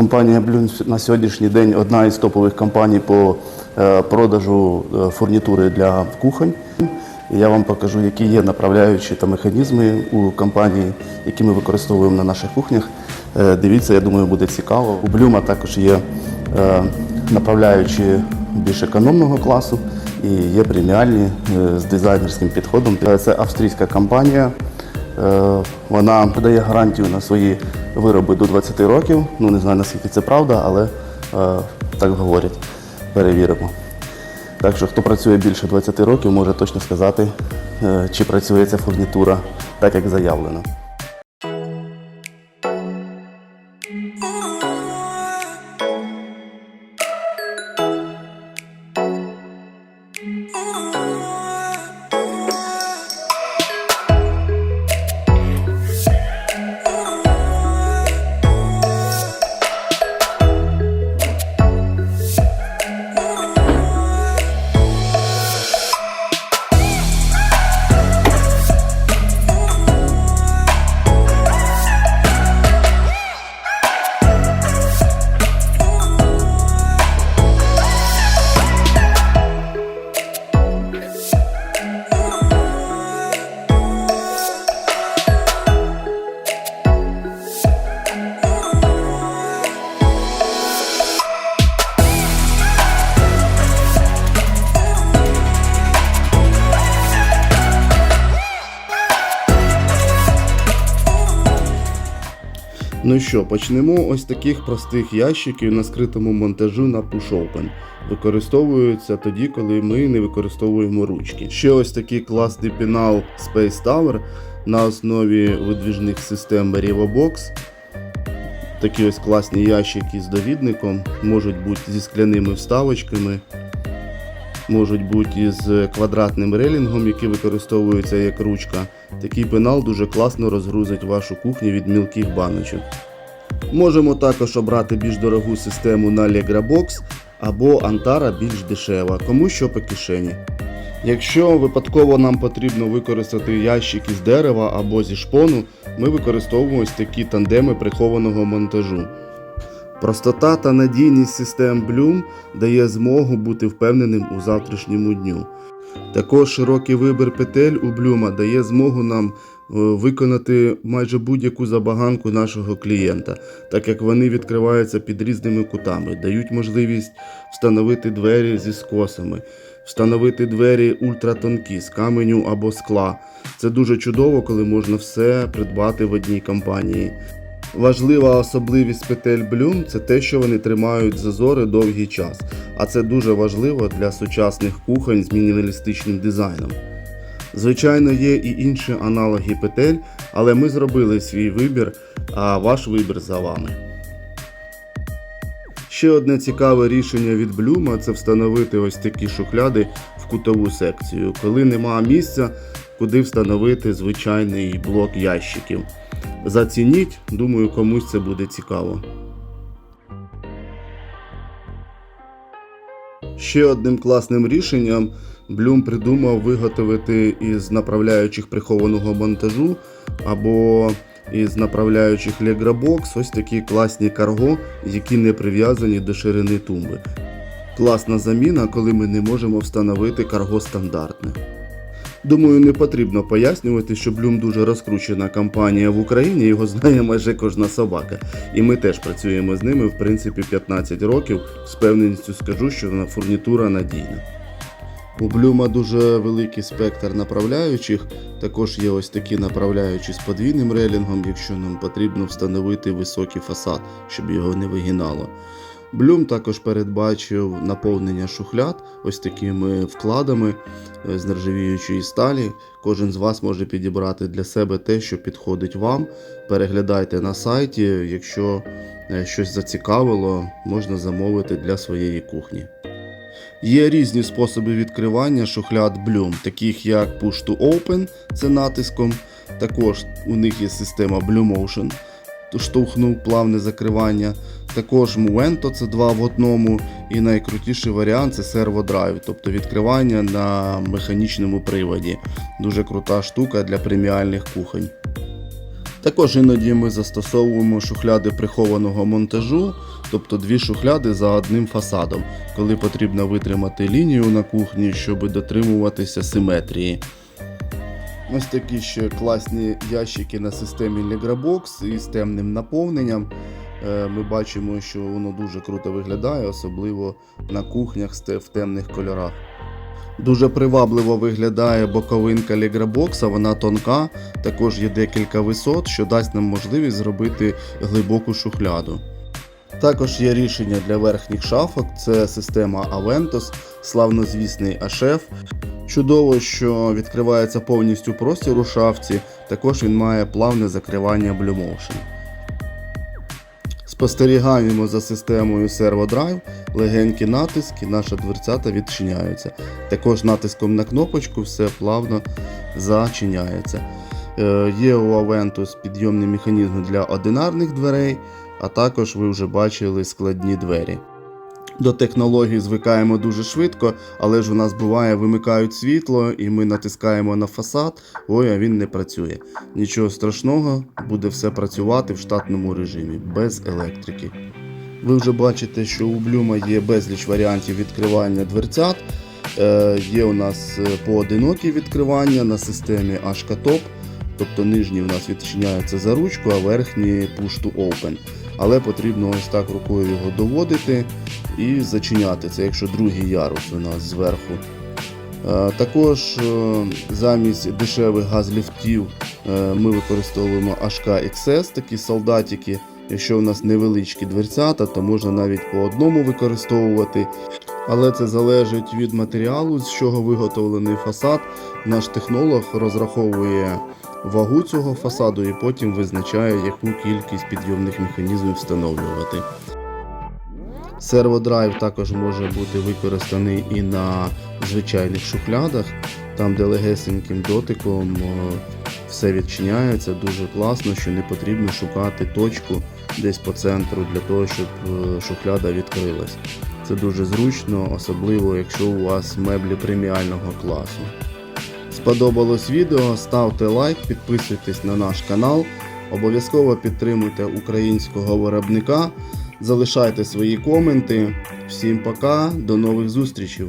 Компанія Bloom на сьогоднішній день одна із топових компаній по е, продажу е, фурнітури для кухонь. Я вам покажу, які є направляючі та механізми у компанії, які ми використовуємо на наших кухнях. Е, Дивіться, я думаю, буде цікаво. У Блюма також є направляючі більш економного класу і є преміальні з дизайнерським підходом. Це австрійська компанія. Е, Вона дає гарантію на свої вироби до 20 років. Ну не знаю наскільки це правда, але е, так говорять. Перевіримо. Так що хто працює більше 20 років, може точно сказати, е, чи працює ця фурнітура так, як заявлено. Ну що, почнемо ось таких простих ящиків на скритому монтажу на push open. Використовуються тоді, коли ми не використовуємо ручки. Ще ось такий класний пенал Space Tower на основі видвіжних систем RevoBox. Такі ось класні ящики з довідником, можуть бути зі скляними вставочками, можуть бути із квадратним релінгом, який використовується як ручка. Такий пенал дуже класно розгрузить вашу кухню від мілких баночок. Можемо також обрати більш дорогу систему на Allegra Box або Antara більш дешева, кому що по кишені. Якщо випадково нам потрібно використати ящик із дерева або зі шпону, ми використовуємо такі тандеми прихованого монтажу. Простота та надійність систем Bloom дає змогу бути впевненим у завтрашньому дню. Також широкий вибір петель у Блюма дає змогу нам е, виконати майже будь-яку забаганку нашого клієнта, так як вони відкриваються під різними кутами, дають можливість встановити двері зі скосами, встановити двері ультратонкі з каменю або скла. Це дуже чудово, коли можна все придбати в одній компанії. Важлива особливість петель Bloom – це те, що вони тримають зазори довгий час, а це дуже важливо для сучасних кухонь з мінімалістичним дизайном. Звичайно, є і інші аналоги петель, але ми зробили свій вибір, а ваш вибір за вами. Ще одне цікаве рішення від Блюма це встановити ось такі шухляди в кутову секцію, коли нема місця, куди встановити звичайний блок ящиків. Зацініть, думаю, комусь це буде цікаво. Ще одним класним рішенням Блюм придумав виготовити із направляючих прихованого монтажу або із направляючих Legra ось такі класні карго, які не прив'язані до ширини тумби. Класна заміна, коли ми не можемо встановити карго стандартне. Думаю, не потрібно пояснювати, що Блюм дуже розкручена компанія в Україні, його знає майже кожна собака. І ми теж працюємо з ними, в принципі, 15 років. З певністю скажу, що фурнітура надійна. У Блюма дуже великий спектр направляючих. Також є ось такі направляючі з подвійним релінгом, якщо нам потрібно встановити високий фасад, щоб його не вигинало. Блюм також передбачив наповнення шухляд ось такими вкладами з нержавіючої сталі. Кожен з вас може підібрати для себе те, що підходить вам. Переглядайте на сайті, якщо е, щось зацікавило, можна замовити для своєї кухні. Є різні способи відкривання шухляд Bloom, таких як Push to Open, це натиском. Також у них є система Blue Motion, штовхнув плавне закривання. Також Movento це два в одному. І найкрутіший варіант це Drive, тобто відкривання на механічному приводі. Дуже крута штука для преміальних кухонь. Також іноді ми застосовуємо шухляди прихованого монтажу. тобто дві шухляди за одним фасадом, коли потрібно витримати лінію на кухні, щоб дотримуватися симетрії. Ось такі ще класні ящики на системі Legrabox із темним наповненням. Е, Ми бачимо, що воно дуже круто виглядає, особливо на кухнях в темних кольорах. Дуже привабливо виглядає боковинка Legrabox, вона тонка, також є декілька висот, що дасть нам можливість зробити глибоку шухляду. Також є рішення для верхніх шафок, це система Aventus, славнозвісний HF. Чудово, що відкривається повністю простір у шафці, також він має плавне закривання Blue. Спостерігаємо за системою ServoDrive, легенькі натиски, наша дверцята відчиняються. Також натиском на кнопочку все плавно зачиняється. Е, Є у Aventus підйомний механізм для одинарних дверей, а також ви вже бачили складні двері. До технології звикаємо дуже швидко, але ж у нас буває вимикають світло, і ми натискаємо на фасад. Ой, а він не працює. Нічого страшного, буде все працювати в штатному режимі, без електрики. Ви вже бачите, що у Блюма є безліч варіантів відкривання дверцят. Е, є у нас е, поодинокі відкривання на системі HK Top, тобто нижні у нас відчиняються за ручку, а верхні push to open. Але потрібно ось так рукою його доводити і зачиняти. Це якщо другий ярус у нас зверху. Е, Також е, замість дешевих газліфтів е, ми використовуємо HK XS, такі солдатики. Якщо у нас невеличкі дверцята, то можна навіть по одному використовувати. Але це залежить від матеріалу, з чого виготовлений фасад. Наш технолог розраховує вагу цього фасаду і потім визначає, яку кількість підйомних механізмів встановлювати. Серводрайв також може бути використаний і на звичайних шухлядах, там, де легесеньким дотиком е, все відчиняється, дуже класно, що не потрібно шукати точку десь по центру для того, щоб е, шухляда відкрилась. Це дуже зручно, особливо якщо у вас меблі преміального класу. Сподобалось відео, ставте лайк, підписуйтесь на наш канал, обов'язково підтримуйте українського виробника, залишайте свої коменти. Всім пока, до нових зустрічей!